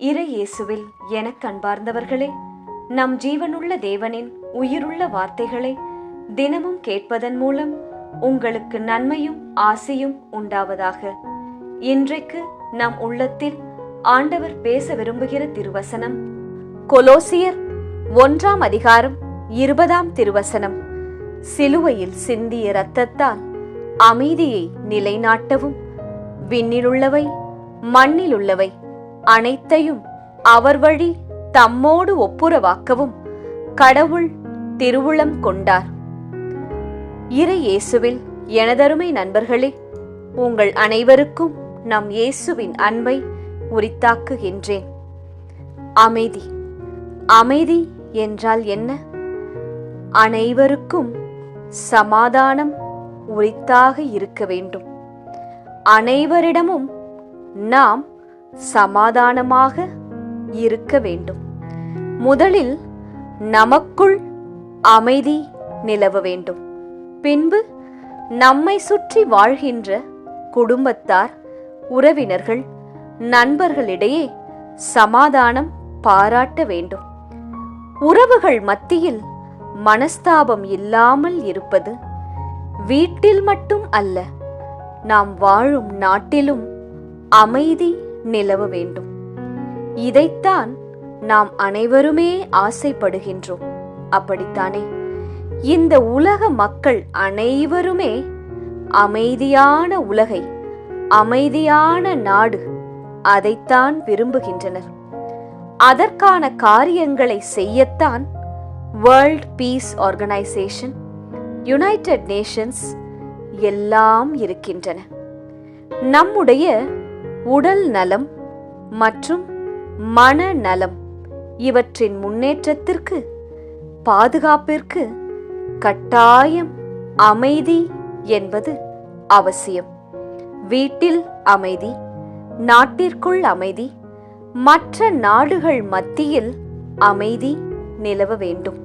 இறை இயேசுவில் எனக் கண்பார்ந்தவர்களே நம் ஜீவனுள்ள தேவனின் உயிருள்ள வார்த்தைகளை தினமும் கேட்பதன் மூலம் உங்களுக்கு நன்மையும் ஆசையும் உண்டாவதாக. இன்றைக்கு நம் உள்ளத்தில் ஆண்டவர் பேச விரும்புகிற திருவசனம் கொலோசியர் ஒன்றாம் அதிகாரம் இருபதாம் திருவசனம். சிலுவையில் சிந்திய இரத்தத்தால் அமைதியை நிலைநாட்டவும் விண்ணிலுள்ளவை மண்ணிலுள்ளவை அனைத்தையும் அவர் வழி தம்மோடு ஒப்புரவாக்கவும் கடவுள் திருவுளம் கொண்டார். இறை இயேசுவில் எனதருமை நண்பர்களே உங்கள் அனைவருக்கும் நம் இயேசுவின் அன்பை உரித்தாக்குகின்றேன். அமைதி. அமைதி என்றால் என்ன? அனைவருக்கும் சமாதானம் உரித்தாக இருக்க வேண்டும். அனைவரிடமும் நாம் சமாதானமாக இருக்க வேண்டும். முதலில் நமக்குள் அமைதி நிலவ வேண்டும். பின்பு நம்மை சுற்றி வாழ்கின்ற குடும்பத்தார் உறவினர்கள் நண்பர்களிடையே சமாதானம் பாராட்ட வேண்டும். உறவுகள் மத்தியில் மனஸ்தாபம் இல்லாமல் இருப்பது வீட்டில் மட்டும் அல்ல நாம் வாழும் நாட்டிலும் அமைதி நிலவ வேண்டும். இதைத்தான் நாம் அனைவருமே ஆசைப்படுகின்றோம். அப்படித்தானே? இந்த உலக மக்கள் அனைவருமே அமைதியான உலகை அமைதியான நாடு அதைத்தான் விரும்புகின்றனர். அதற்கான காரியங்களை செய்யத்தான் world peace organisation United Nations எல்லாம் இருக்கின்றன. நம்முடைய உடல் நலம் மற்றும் மன நலம் இவற்றின் முன்னேற்றத்திற்கு பாதுகாப்பிற்கு கட்டாயம் அமைதி என்பது அவசியம். வீட்டில் அமைதி நாட்டிற்குள் அமைதி மற்ற நாடுகள் மத்தியில் அமைதி நிலவ வேண்டும்.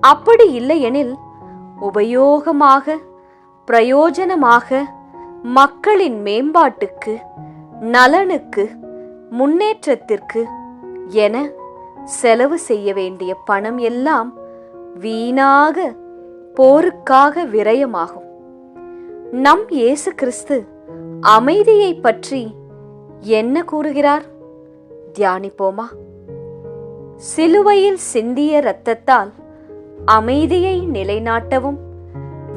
அப்படி இல்லையெனில் உபயோகமாக பிரயோஜனமாக மக்களின் மேம்பாட்டுக்கு நலனுக்கு முன்னேற்றத்திற்கு என செலவு செய்ய வேண்டிய பணம் எல்லாம் வீணாக போருக்காக விரயமாகும். நம் இயேசு கிறிஸ்து அமைதியை பற்றி என்ன கூறுகிறார்? தியானிப்போமா? சிலுவையில் சிந்திய இரத்தத்தால் அமைதியை நிலைநாட்டவும்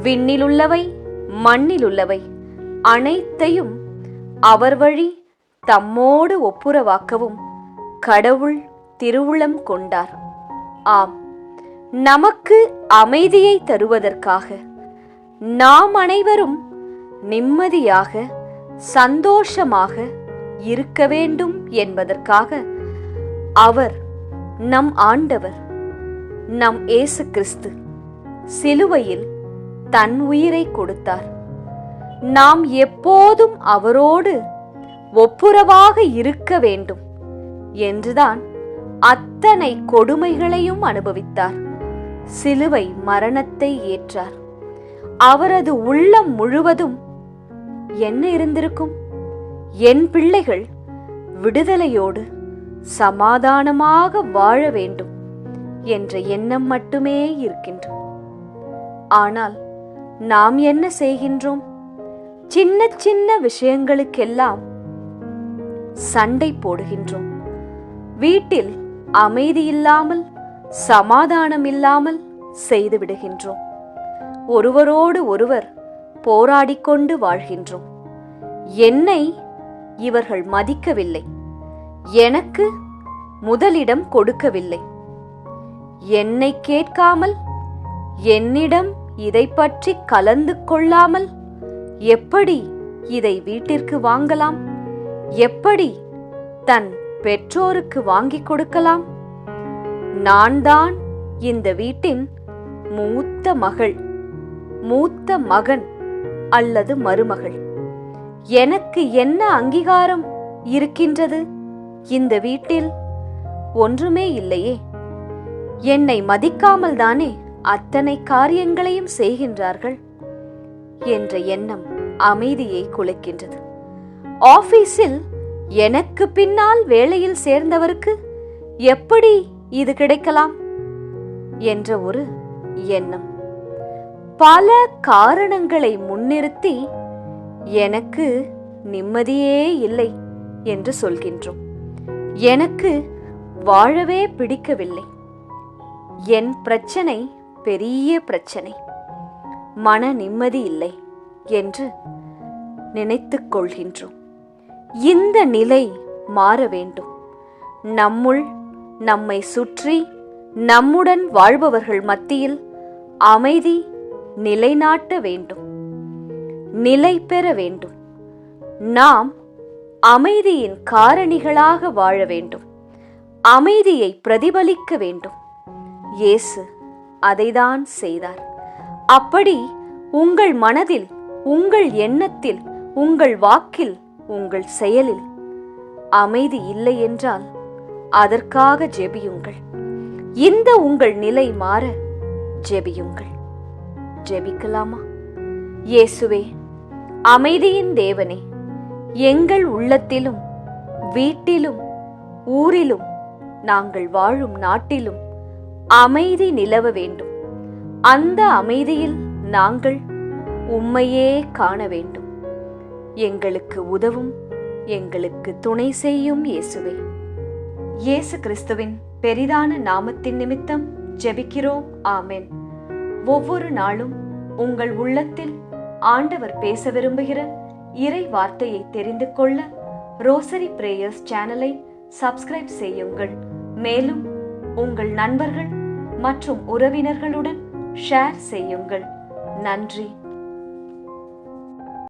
விண்ணிலுள்ளவை மண்ணிலுள்ளவை அனைத்தையும் அவர் வழி தம்மோடு ஒப்புரவாக்கவும் கடவுள் திருவுளம் கொண்டார். ஆம் நமக்கு அமைதியை தருவதற்காக நாம் அனைவரும் நிம்மதியாக சந்தோஷமாக இருக்க வேண்டும் என்பதற்காக அவர் நம் ஆண்டவர் நம் ஏசு கிறிஸ்து சிலுவையில் தன் உயிரை கொடுத்தார். நாம் எப்போதும் அவரோடு ஒப்புரவாக இருக்க வேண்டும் என்றுதான் அத்தனை கொடுமைகளையும் அனுபவித்தார். சிலுவை மரணத்தை ஏற்றார். அவரது உள்ளம் முழுவதும் என்ன இருந்திருக்கும்? என் பிள்ளைகள் விடுதலையோடு சமாதானமாக வாழ வேண்டும் என்ற எண்ணம் மட்டுமே இருக்கின்றோம் ஆனால் நாம் என்ன செய்கின்றோம்? சின்ன சின்ன விஷயங்களுக்கெல்லாம் சண்டை போடுகின்றோம். வீட்டில் அமைதி இல்லாமல் சமாதானம் இல்லாமல் செய்து விடுகின்றோம். ஒருவரோடு ஒருவர் போராடிக்கொண்டு வாழ்கின்றோம். என்னை இவர்கள் மதிக்கவில்லை. எனக்கு முதலிடம் கொடுக்கவில்லை. என்னை கேட்காமல் என்னிடம் இதை பற்றி கலந்து கொள்ளாமல் எப்படி இதை வீட்டிற்கு வாங்கலாம்? எப்படி தன் பெற்றோருக்கு வாங்கிக் கொடுக்கலாம்? நான் தான் இந்த வீட்டின் மூத்த மகள் மூத்த மகன் அல்லது மருமகள். எனக்கு என்ன அங்கீகாரம் இருக்கின்றது? இந்த வீட்டில் ஒன்றுமே இல்லையே. என்னை மதிக்காமல் தானே அத்தனை காரியங்களையும் செய்கின்றார்கள்? என்ற எண்ணம். அமைதியை குலைக்கின்றது. ஆபீஸில் எனக்கு பின்னால் வேலையில் சேர்ந்தவருக்கு எப்படி இது கிடைக்கலாம்? என்ற ஒரு எண்ணம். பல காரணங்களை முன்னிறுத்தி எனக்கு நிம்மதியே இல்லை என்று சொல்கின்றோம். எனக்கு வாழவே பிடிக்கவில்லை. என் பிரச்சனை பெரிய பிரச்சனை. மன நிம்மதி இல்லை. என்று நினைத்துக் கொள்கின்றோம். இந்த நிலை மாற வேண்டும். நம்முள் நம்மை சுற்றி நம்முடன் வாழ்பவர்கள் மத்தியில் அமைதி நிலைநாட்ட வேண்டும். நிலை பெற வேண்டும். நாம் அமைதியின் காரணிகளாக வாழ வேண்டும். அமைதியை பிரதிபலிக்க வேண்டும். இயேசு அதைதான் செய்தார். அப்படி உங்கள் மனதில் உங்கள் எண்ணத்தில் உங்கள் வாக்கில் உங்கள் செயலில். அமைதி இல்லை என்றால் அதற்காக ஜெபியுங்கள். இந்த உங்கள் நிலை மாற ஜெபியுங்கள். ஜெபிக்கலாமா? இயேசுவே அமைதியின் தேவனே எங்கள் உள்ளத்திலும் வீட்டிலும் ஊரிலும் நாங்கள் வாழும் நாட்டிலும் அமைதி நிலவ வேண்டும். அந்த அமைதியில் நாங்கள் உம்மையே காண வேண்டும். எங்களுக்கு உதவும் எங்களுக்கு துணை செய்யும் இயேசுவே. இயேசு கிறிஸ்துவின் பெரிதான நாமத்தின் நிமித்தம் ஜெபிக்கிறோம். ஆமென். ஒவ்வொரு நாளும் உங்கள் உள்ளத்தில் ஆண்டவர் பேச விரும்புகிற இறை வார்த்தையை தெரிந்து கொள்ள ரோசரி பிரேயர்ஸ் சேனலை சப்ஸ்கிரைப் செய்யுங்கள். மேலும் உங்கள் நண்பர்கள் மற்றும் உறவினர்களுடன் ஷேர் செய்யுங்கள். நன்றி.